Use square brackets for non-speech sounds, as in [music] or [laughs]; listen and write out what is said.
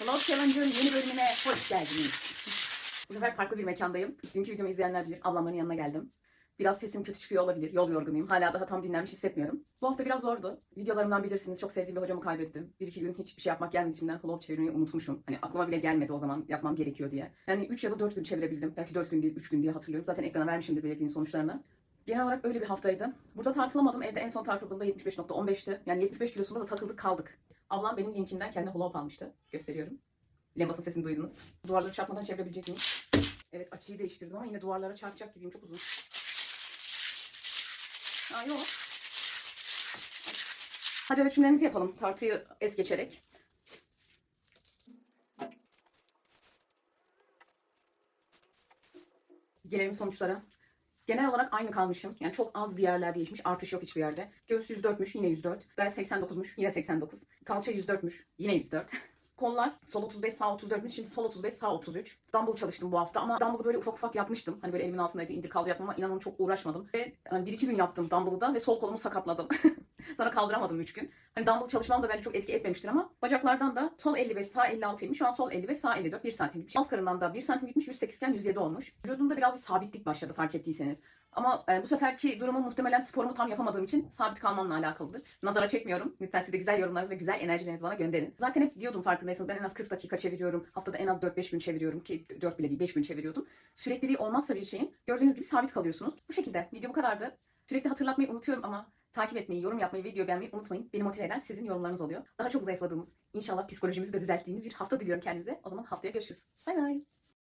Flow Challenge'ın yeni bölümüne hoş geldiniz. Bu sefer farklı bir mekandayım. Dünkü videomu izleyenler bilir. Ablamların yanına geldim. Biraz sesim kötü çıkıyor olabilir. Yol yorgunuyum. Hala daha tam dinlenmiş hissetmiyorum. Bu hafta biraz zordu. Videolarımdan bilirsiniz. Çok sevdiğim bir hocamı kaybettim. Bir iki gün hiçbir şey yapmak gelmedi içimden. Flow çevirmeyi unutmuşum. Hani aklıma bile gelmedi o zaman yapmam gerekiyor diye. Yani 3 ya da 4 gün çevirebildim. Belki 4 gün değil 3 gün diye hatırlıyorum. Zaten ekrana vermişimdir belirttiğin sonuçlarını. Genel olarak öyle bir haftaydı. Burada tartılamadım. Evde en son tartıldığımda 75.15'ti. Yani 75 kilosunda da takıldık kaldık. Ablam benim linkimden kendi holop almıştı. Gösteriyorum. Lembasın sesini duydunuz. Duvarları çarpmadan çevirebilecek miyim? Evet açıyı değiştirdim ama yine duvarlara çarpacak gibiyim. Çok uzun. Aa yok. Hadi ölçümlerimizi yapalım. Tartıyı es geçerek. Gelelim sonuçlara. Genel olarak aynı kalmışım. Yani çok az bir yerler değişmiş. Artış yok hiçbir yerde. Göğüs 104'müş yine 104. Bel 89'muş yine 89. Kalça 104'müş yine 104. [laughs] Kollar sol 35 sağ 34'müş şimdi sol 35 sağ 33. Dumbbell çalıştım bu hafta ama dumbbell'ı böyle ufak ufak yapmıştım. Hani böyle elimin altındaydı indir kaldır yapmam ama inanın çok uğraşmadım. Ve hani bir iki gün yaptım dumbbell'ı da ve sol kolumu sakatladım. [laughs] Sonra kaldıramadım 3 gün. Hani dumbbell çalışmam da bence çok etki etmemiştir ama bacaklardan da sol 55 sağ 56'ymış. Şu an sol 55 sağ 54 1 santim gitmiş. Alt karından da 1 santim gitmiş 108 iken 107 olmuş. Vücudumda biraz bir sabitlik başladı fark ettiyseniz. Ama e, bu seferki durumum muhtemelen sporumu tam yapamadığım için sabit kalmamla alakalıdır. Nazara çekmiyorum. Lütfen siz de güzel yorumlarınızı ve güzel enerjilerinizi bana gönderin. Zaten hep diyordum farkındaysanız ben en az 40 dakika çeviriyorum. Haftada en az 4-5 gün çeviriyorum ki 4 bile değil 5 gün çeviriyordum. Sürekliliği olmazsa bir şeyin gördüğünüz gibi sabit kalıyorsunuz. Bu şekilde video bu kadardı. Sürekli hatırlatmayı unutuyorum ama takip etmeyi, yorum yapmayı, video beğenmeyi unutmayın. Beni motive eden sizin yorumlarınız oluyor. Daha çok zayıfladığımız, inşallah psikolojimizi de düzelttiğimiz bir hafta diliyorum kendimize. O zaman haftaya görüşürüz. Bay bay.